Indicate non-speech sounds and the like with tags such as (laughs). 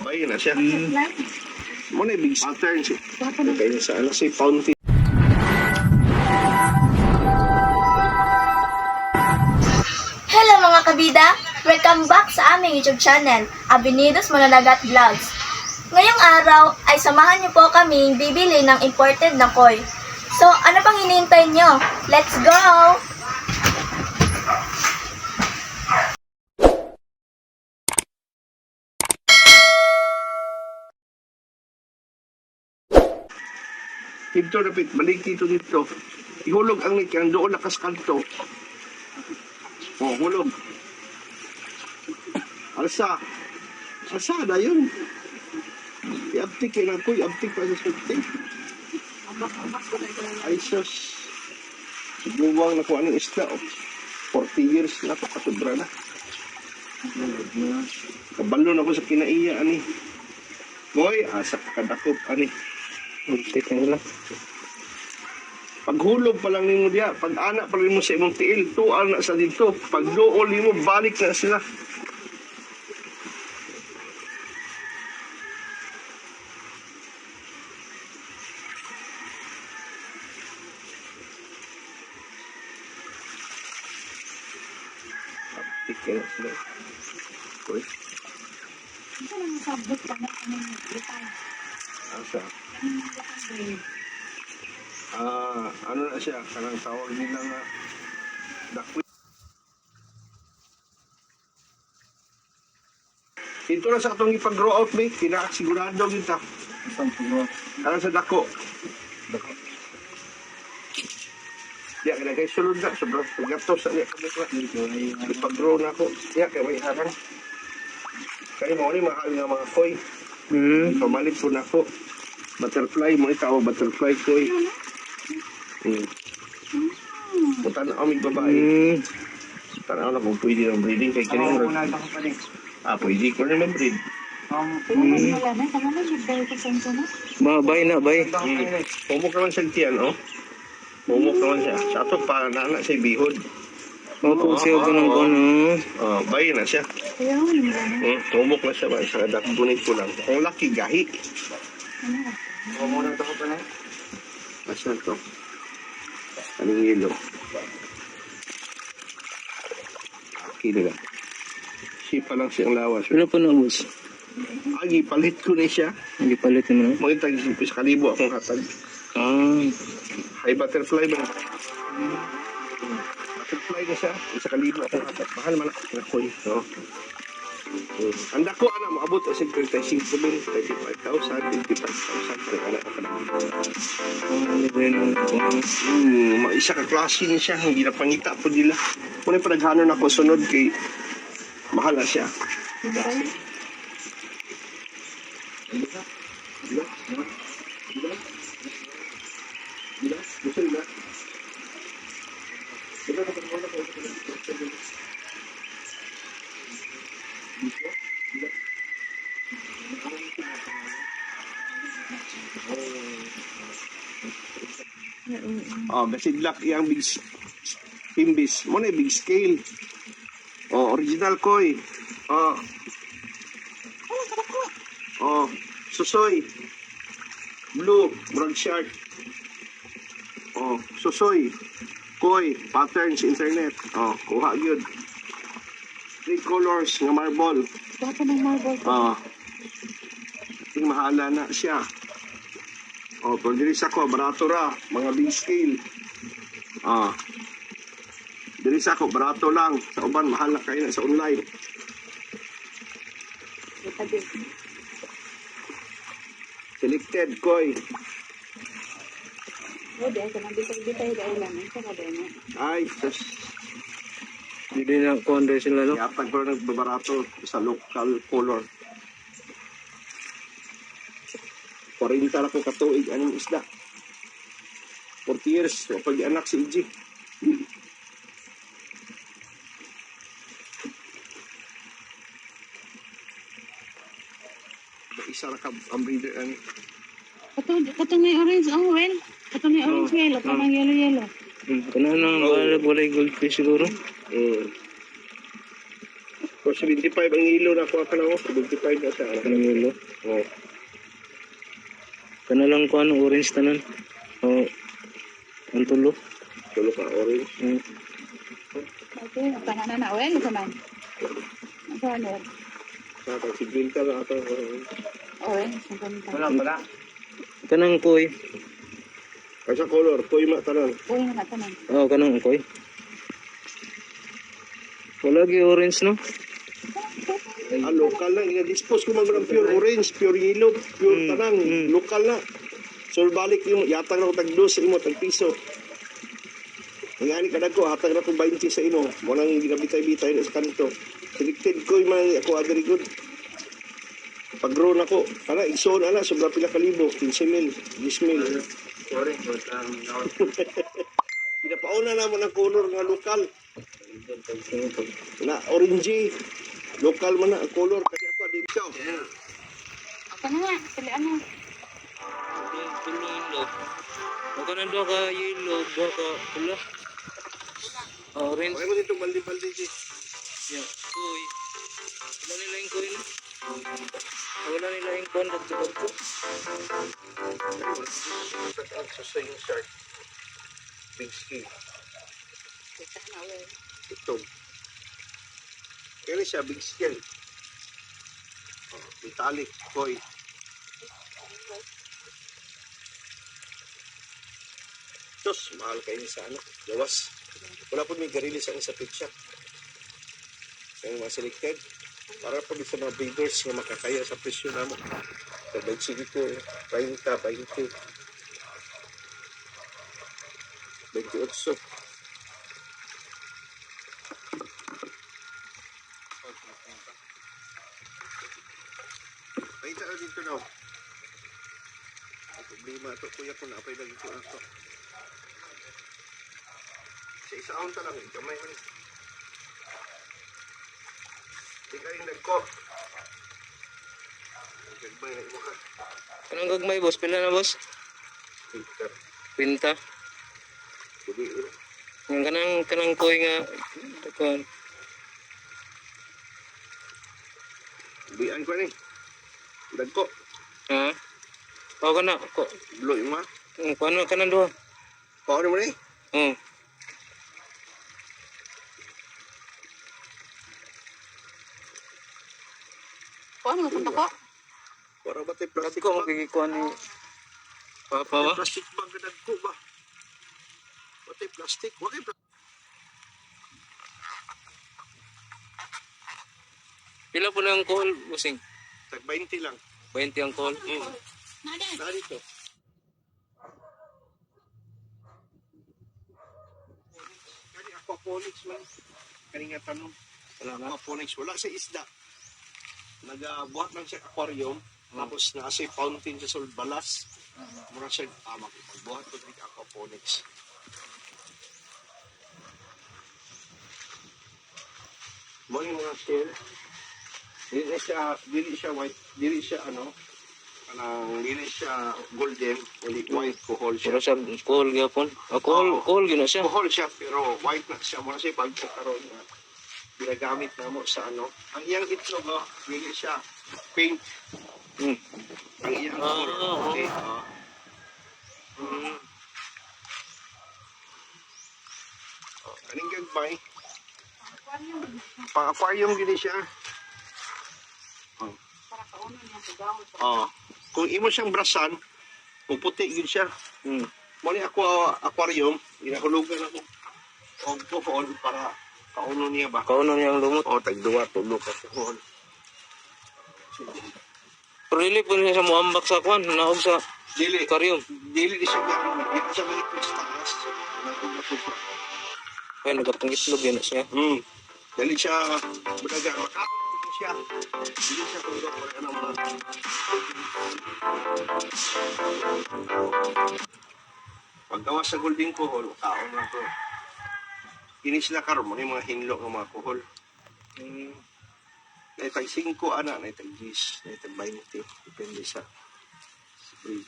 Bayan na siya. Mm. Mo na big pattern siya. Kaya sa ano si fountain. Hello mga kabida! Welcome back sa aming YouTube channel, Abinidos Mananagat Vlogs. Ngayong araw ay samahan niyo po kami bibili ng imported na koi. So, ano pang hinihintay niyo? Let's go! Dito rapit, balik dito dito. Ihulog ang nikan doon lakas kanto. Oh, hulog. Alsa. Alsa na yun. Iabtik yun ako, iabtik pa sa sulti. Ay, sus. Buwang na ko anong isla. Oh. 40 years na to, katubra na. Kabalo na ko sa kinaiya, ani. Boy, asa kadakop, ani. Muntik na lang. Paghulog pa lang nimo diya, pag anak pa lang mo sa imong tiil, tual na sa dito. Pag dool nimo balik na sila. Tikin na sila. Uy, Ito lang ang sabot pa na ng lipay. asa. Ah, ano na siya, kanang tawag nila nga dakwi. Ito na sa atong ipag-grow out, mate. Kinasigurado kita. Isang pulo. Ano sa dako? Ya, kaya kay sulod na. Sobrang pagatos sa niya. Ay ano, Ipag-grow na ako. Ya, kaya may harang. Kaya mo ni mahal nga mga koy. Hmm. Pamalit po na ako. Butterfly mo ikaw, butterfly koy. Hmm. Punta na kami babae. Hmm. Tanaw na kung pwede ng breeding kay Ako pa rin. Ah, pwede ko rin. Ang ko sa inyo na. Ba, bay na, bay. Hmm. Pumuk naman siya tiyan, oh. Pumuk naman siya. Sa ato pa, nana siya bihod. Opo, siya ko ng kono. Oh, bayi na siya. Hmm. Pumuk na siya ba? Sa adak bunit ko lang. Kung laki, gahi. Ano? Ako muna ito pa rin. Mas na to. Anong yelo? Aki nila. Sipa lang siyang lawas. Wala pa na, boss. Agi, palit ko na siya. Hindi palit mo na. Mga tag sa kalibo akong hatag. Ah. Ay, butterfly ba? Butterfly na siya. Sa kalibo akong hatag. Mahal man ako. Nakoy. No? Hmm. Ang dako, ana, maabot o 35 min, 35,000, 55,000. Kaya anak ka na. Ah. Hmm, ma- isa ka klase ni siya. Hindi na pangita po nila. Muna pa naghanon ako sunod kay mahal na siya. Diba kayo? Oh, basidlak iyang big pimbis. Mo na big scale. Oh, original koi. Oh. Oh, susoy. Blue, brown shark. Oh, susoy. Koi, patterns internet. Oh, kuha gyud. Three colors nga marble. Baka pa ng marble. Ah. Ting mahala na siya. Oh, pero diri sa ko barato ra, mga big scale. Ah. Diri sa ko barato lang, sa uban mahal na kayo na sa online. Selected koy. O, dahil ka nang bitay-bitay dahil lang. Ito ka dahil na. Ay, sus. Hindi na kuha sila, no? Ko na nagbabarato sa local color. 40 na ko katuig anong isda. 40 years, pag anak si EG. Isa ra ka ang breeder ani. Katong, katong may orange, oh, well. Katong may orange, well. Katong may yellow-yellow. Hmm. Kana na, wala, wala goldfish siguro. Mm. O 75 ang ilo na kuha ka na oh. 75 na siya. Kanang yelo. Oh. Kana lang ko ano orange tanan. O ang tulo. Tulo ka orange. Mm. Okay, tanga na na, well, ito man. Ito ano, Saka si Green ka na ata. orange. ang ganda. pala. Kanang koy. Kasa color, kuy ma tanan. Uy, na ito man. Oh, kanang koy. Wala gi orange no? Ah, local lang. Ina-dispose ko mga pure orange, pure yellow, pure Mm, tanan. mm. Local na. So, balik yung yatang na ko tag dos sa imo, tag piso. Ang ani ka ko, hatag na ko 20 sa imo. Mo nang ginabitay-bitay na sa kanto. Selected ko yung mga ako adari good. Pag grow na ko, ana, igsoon ana, sobra pila kalibo, 15 mil, 10 mil. (laughs) Pinapauna na mo ng color nga lokal. Na orangey. Local man na ang color kasi ako din siya. Ako na nga, pilihan mo. Tulo yelo. O kanang duha ka duha ka pula. Orange. Okay mo dito baldi-baldi si. Yeah. Koy. Wala nila yung koy no? Wala nila yung kwan dagto-dagto. Sa swing shark. Big scale. Kita na, well. Ito. Kaya siya big scale. Oh, metallic, koi. Diyos, mahal kayo sa ano, gawas. Wala po may garili sa sa pizza. Sa mga selected. Para po sa mga bidders nga makakaya sa presyo na mo. Sa sige ko, 20, 20. 28. Ay, tayo dito daw. Ang problema ito, kuya ko napay lagi ko ako. Sa isa akong talang, kamay man. Di kayong nagko. Ang gagmay na imuha. Kanang gagmay boss, pila na boss? Peter, Pinta. budi ulo. Yung kanang kanang koy nga kwan. Budian ko ni. Dagko. Ha? O kana ko. Bloy mo ha. Ang kwan mo kanang duha. Paano mo ni? Kung ano, punta ko? Para ba tayo plastic Ko magigikuan ni Papa ba? Plastic bag na dagko ba? Ba tayo plastic? Kayo plastic. Pila po lang call, busing. Tag 20 lang. 20 ang call. Mm. Nada. Dito? Aquaponics man. Kani nga tanong. Salamat. Aquaponics. Wala sa isda. Nagabuhat lang siya aquarium. Tapos nasa fountain sa sulod balas. Mura siya ah, mag- magbuhat ko ng aquaponics. Mo yung mga shell. Dili siya, dili siya white, dili siya ano, kanang dili siya golden, uli white kuhol siya. Pero sa call gyapon. Ah, call, call gina siya. Kuhol siya pero white na siya. Muna siya bagko karon ginagamit na mo sa ano. Ang iyang itlog, oh, dili siya pink. Hmm. Ang iyang Ah, color. oo. Okay, ah. Mm. Oh, Kaning gagmay. Pang aquarium gini siya. Para kauno niya sa gamot. Oh. Kung imo siyang brasan, puputi gid siya. Hmm. Mo ni ako aquarium, ginahulugan ako. Og kuhol para kauno niya ba? Kauno niya ang lumot. O, tagduwa, tulo ka. Pero dili po niya sa muambak sa kwan, naog sa Dili, aquarium. dili di siya gano'n. Galit sa. Nagulapot siya. Kaya nagapangitlog yan siya. Hmm. Dali siya, badaga, makakapot din siya. Dili siya kung gano'n wala nang mga. Paggawa sa golden kuhol, kaon na to. Kinis na karon mo mga hinlo ng mga kuhol. Hmm. Naitag 5 ana, naitag 10, naitag 20. Depende sa breed.